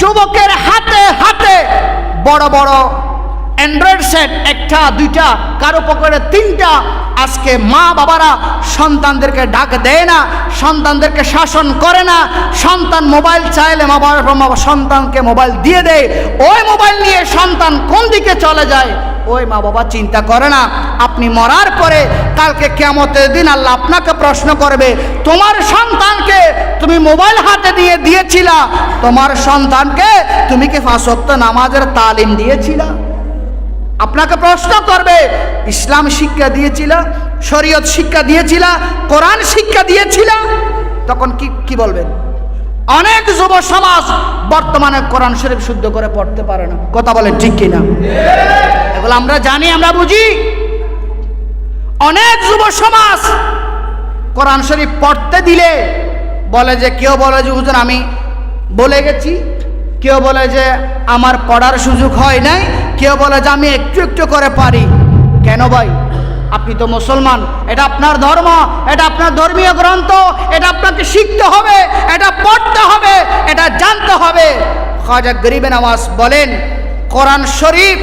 যুবকের হাতে হাতে বড় বড় অ্যান্ড্রয়েড সেট একটা, দুইটা, কারও পকেটে তিনটা। আজকে মা বাবারা সন্তানদেরকে ডাক দেয় না, সন্তানদেরকে শাসন করে না। সন্তান মোবাইল চাইলে মা বাবা সন্তানকে মোবাইল দিয়ে দেয়। ওই মোবাইল নিয়ে সন্তান কোন দিকে চলে যায়? ওই মা বাবা চিন্তা করে না। আপনি মরার পরে কালকে কেমতের দিন আল্লাহ আপনাকে প্রশ্ন করবে, তোমার সন্তানকে তুমি মোবাইল হাতে দিয়ে দিয়েছিলা, তোমার সন্তানকে তুমি কি ফাঁসক্ত নামাজের তালিম দিয়েছিলা? আপনাকে প্রশ্ন করবে, ইসলাম শিক্ষা দিয়েছিল, শরীয়ত শিক্ষা দিয়েছিল, কোরআন শিক্ষা দিয়েছিল? তখন কি কি বলবেন? অনেক যুব সমাজ বর্তমানে কোরআন শরীফ শুদ্ধ করে পড়তে পারে না। কথা বলেন ঠিক কিনা? এগুলো আমরা জানি, আমরা বুঝি। অনেক যুব সমাজ কোরআন শরীফ পড়তে দিলে বলে যে, কেউ বলে যে, হুজুর, আমি বলে গেছি। কেউ বলে যে, আমার পড়ার সুযোগ হয় নাই। কেউ বলে যে, আমি একটু একটু করে পারি। কেন ভাই? আপনি তো মুসলমান, এটা আপনার ধর্ম, এটা আপনার ধর্মীয় গ্রন্থ, এটা আপনাকে শিখতে হবে, এটা পড়তে হবে, এটা জানতে হবে। খাজা গরিবে নামাজ বলেন, কোরআন শরীফ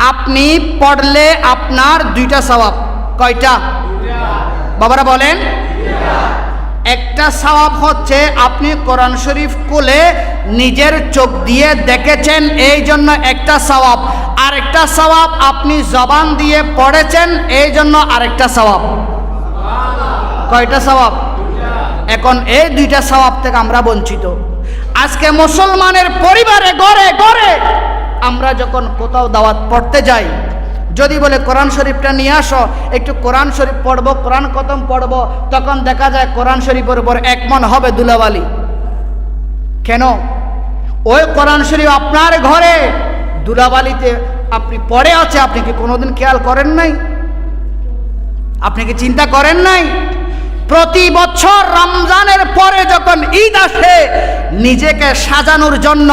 আপনি পড়লে আপনার দুইটা সওয়াব কয়টা? বাবারা বলেন। একটা সওয়াব হচ্ছে আপনি কোরআন শরীফ খুলে নিজের চোখ দিয়ে দেখেছেন এই জন্য একটা সওয়াব আরেকটা সওয়াব আপনি জবান দিয়ে পড়েছেন এই জন্য আরেকটা সওয়াব কয়টা সওয়াব এখন এই দুইটা সওয়াব থেকে আমরা বঞ্চিত। আজকে মুসলমানের পরিবারে গড়ে গড়ে আমরা যখন কোথাও দাওয়াত পড়তে যাই, যদি বলে কোরআন শরীফটা নিয়ে আসো, একটু কোরআন শরীফ পড়ব, কোরআন কতম পড়ব, তখন দেখা যায় কোরআন শরীফের উপর এক মন হবে দুলাবালি। কেন? ওই কোরআন শরীফ আপনার ঘরে, দুলাবালিতে আপনি পড়ে আছে, আপনি কি কোনোদিন খেয়াল করেন নাই? আপনি কি চিন্তা করেন নাই? প্রতি বছর রমজানের পরে যখন ঈদ আসে, নিজেকে সাজানোর জন্য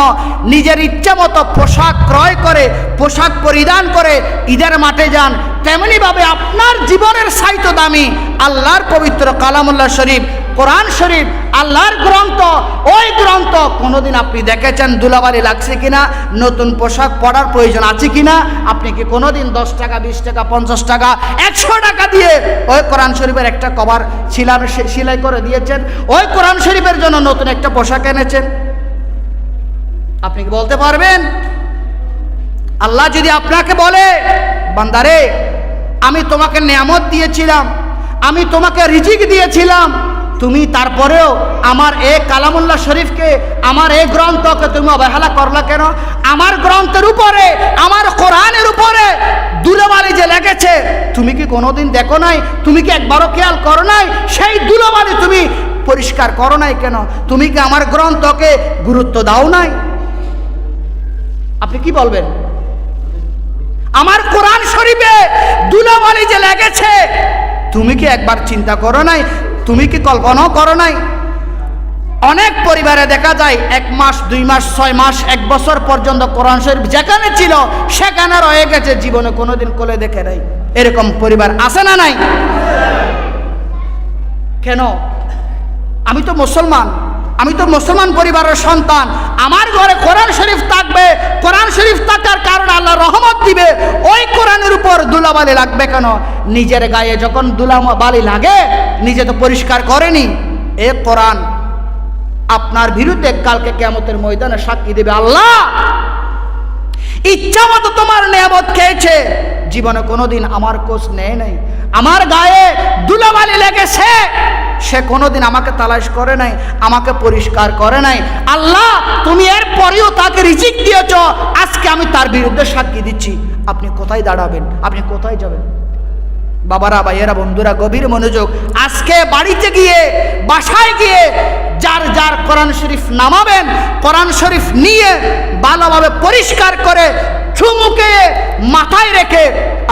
নিজের ইচ্ছা মতো পোশাক ক্রয় করে, পোশাক পরিধান করে ঈদের মাঠে যান, তেমনিভাবে আপনার জীবনের সাইত দামি আল্লাহর পবিত্র কালামুল্লাহ শরীফ কোরআন শরীফ, আল্লাহর গ্রন্থ, ওই গ্রন্থ কোনোদিন আপনি দেখেছেন দুলাবালি লাগছে কিনা, নতুন পোশাক পরার প্রয়োজন আছে কিনা, আপনি কি কোনোদিন দশ টাকা, বিশ টাকা, পঞ্চাশ টাকা, একশো টাকা দিয়ে ওই কোরআন শরীফের একটা কভার শিলার সেলাই করে দিয়েছেন, ওই কোরআন শরীফের জন্য নতুন একটা পোশাক এনেছেন? আপনি কি বলতে পারবেন? আল্লাহ যদি আপনাকে বলে, বান্দারে, আমি তোমাকে নিয়ামত দিয়েছিলাম, আমি তোমাকে রিজিক দিয়েছিলাম তুমি তারপরেও আমার এ কালামুল্লাহ শরীফকে, আমার এই গ্রন্থকে তুমি অবহেলা করলা কেন? আমার গ্রন্থের উপরে, আমার কোরআনের উপরে দুলাবালি যে লেগেছে, তুমি কি কোনোদিন দেখো নাই? তুমি কি একবারও খেয়াল করো নাই? সেই দুলাবালি তুমি পরিষ্কার করো নাই কেন? তুমি কি আমার গ্রন্থকে গুরুত্ব দাও নাই? আপনি কি বলবেন? আমার কোরআন শরীফে দুলাবালি যে লেগেছে, তুমি কি একবার চিন্তা করো নাই? তুমি কি কল্পনাও করো নাই? অনেক পরিবারে দেখা যায় এক মাস, দুই মাস, ছয় মাস, এক বছর পর্যন্ত কোরআন শরীফ যেখানে ছিল, সেখানে রয়ে গেছে, জীবনে কোনোদিন কোলে দেখে নাই। এরকম পরিবার আছে না নাই? কেন? আমি তো মুসলমান। আমি তো মুসলমান পরিবারের সন্তান। আমার ঘরে কোরআন শরীফ থাকবে, কোরআন শরীফ থাকার কারণে আল্লাহ রহমত দিবে, ওই কোরআনের উপর দুলাবালি লাগবে কেন? নিজের গায়ে যখন দুলাবালি লাগে, নিজে তো পরিষ্কার করেনি। এ কোরআন আপনার বিরুদ্ধে কালকে কেমতের ময়দানে সাক্ষী দেবে আল্লাহ। ইচ্ছা মতো তোমার নিয়ামত খেয়েছে। জীবনে কোনোদিন আমার কোষ নেয় নাই। আমার গায়ে দুলাবালি লেগেছে। সে কোনোদিন আমাকে তালাশ করে নাই, আমাকে পরিষ্কার করে নাই। আল্লাহ, তুমি এর পরেও তাকে রিজিক দিয়েছ। আজকে আমি তার বিরুদ্ধে সাক্ষী দিচ্ছি। আপনি কোথায় দাঁড়াবেন? আপনি কোথায় যাবেন? বাবারা, ভাইয়েরা, বন্ধুরা, গভীর মনোযোগ। আজকে বাড়িতে গিয়ে, বাসায় গিয়ে যার যার কোরআন শরীফ নামাবেন, কোরআন শরীফ নিয়ে ভালোভাবে পরিষ্কার করে চুমুকে মাথায় রেখে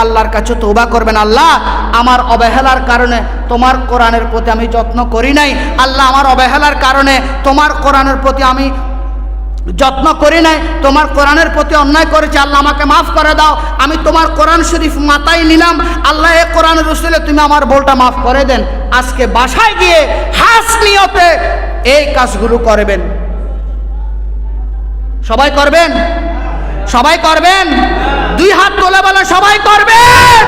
আল্লাহর কাছে তৌবা করবেন, আল্লাহ, আমার অবহেলার কারণে তোমার কোরআনের প্রতি আমি যত্ন করি নাই। আল্লাহ, আমার অবহেলার কারণে তোমার কোরআনের প্রতি আমি যত্ন করি নাই। তোমার কোরআনের প্রতি অন্যায় করেছি। আল্লাহ, আমাকে মাফ করে দাও। আমি তোমার কোরআন শরীফ মাথায় নিলাম। আল্লাহ, এ কোরআন রসুলে তুমি আমার বলটা মাফ করে দেন। আজকে বাসায় গিয়ে হাস নিয়তে এই কাজগুলো করবেন। সবাই করবেন? সবাই করবেন? দুই হাত তোলা বলে সবাই করবেন?